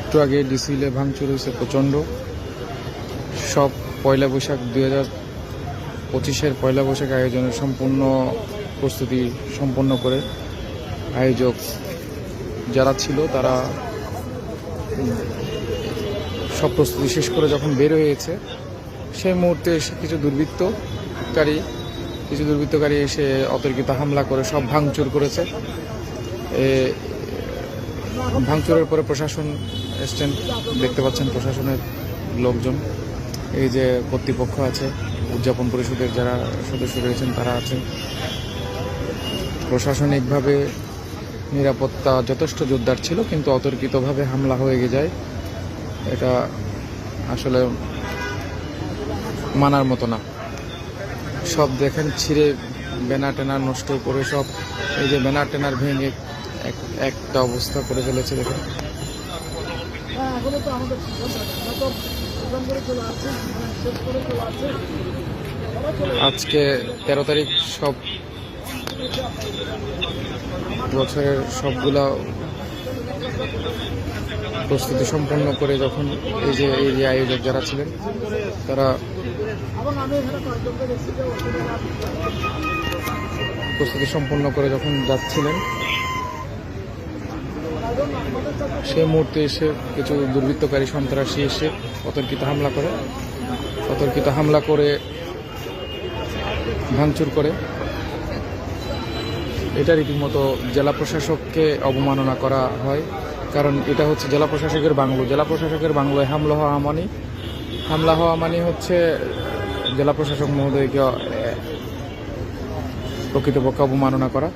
একটু আগে ডিসিলে ভাঙচুর হয়েছে প্রচণ্ড। সব পয়লা বৈশাখ দুই হাজার পঁচিশের পয়লা বৈশাখ আয়োজনের সম্পূর্ণ প্রস্তুতি সম্পন্ন করে আয়োজক যারা ছিল তারা সব প্রস্তুতি শেষ করে যখন বের হয়েছে, সেই মুহূর্তে এসে কিছু দুর্বৃত্তকারী কিছু দুর্বৃত্তকারী এসে অতর্কিত হামলা করে, সব ভাঙচুর করেছে। ভাঙচুরের পরে প্রশাসন এসছেন, দেখতে পাচ্ছেন প্রশাসনের লোকজন। এই যে কর্তৃপক্ষ আছে, উদযাপন পরিষদের যারা সদস্য রয়েছেন, তারা আছেন। প্রশাসনিকভাবে নিরাপত্তা যথেষ্ট জোরদার ছিল, কিন্তু অতর্কিতভাবে হামলা হয়ে যায়। এটা আসলে মানার মতো না। সব দেখেন, ছিঁড়ে ব্যানার টেনার নষ্ট করে সব, এই যে ব্যানার টেনার ভেঙে এক- একটা অবস্থা করে ফেলেছে, দেখেন। এখনও তো আমাদের তো করে চলে আসছি মানে শেষ করে চলে আসছি। আজকে তেরো তারিখ সব বছরের সবগুলা প্রস্তুতি সম্পন্ন করে যখন এই যে এরিয়া আয়োজক যারা ছিলেন তারা যে প্রস্তুতি সম্পন্ন করে যখন যাচ্ছিলেন সেই মুহূর্তে এসে কিছু দুর্বৃত্তকারী সন্ত্রাসী এসে অতর্কিত হামলা করে। অতর্কিত হামলা করে ভাঙচুর করে। এটা রীতিমতো জেলা প্রশাসককে অবমাননা করা হয়। কারণ এটা হচ্ছে জেলা প্রশাসকের বাংলো। জেলা প্রশাসকের বাংলোয় হামলা হওয়া মানে হামলা হওয়া মানে হচ্ছে জেলা প্রশাসক মহোদয়কে প্রকৃতপক্ষে অবমাননা করা।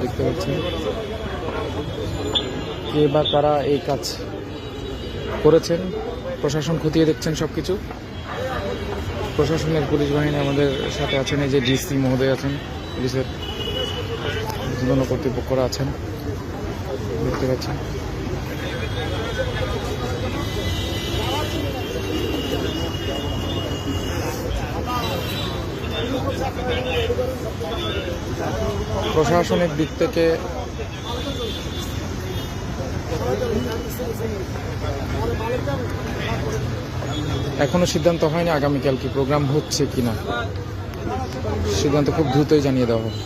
দেখতে পাচ্ছেন। কে বা কারা এই কাজ করেছেন? প্রশাসন খতিয়ে দেখছেন সব কিছু প্রশাসনের পুলিশ বাহিনী আমাদের সাথে আছেন, এই যে ডিসি মহোদয় আছেন, পুলিশের কর্তৃপক্ষরা আছেন। দেখতে পাচ্ছেন। প্রশাসনিক দিক থেকে এখনও সিদ্ধান্ত হয়নি আগামীকাল কি প্রোগ্রাম হচ্ছে কিনা। সিদ্ধান্ত খুব দ্রুতই জানিয়ে দেওয়া হবে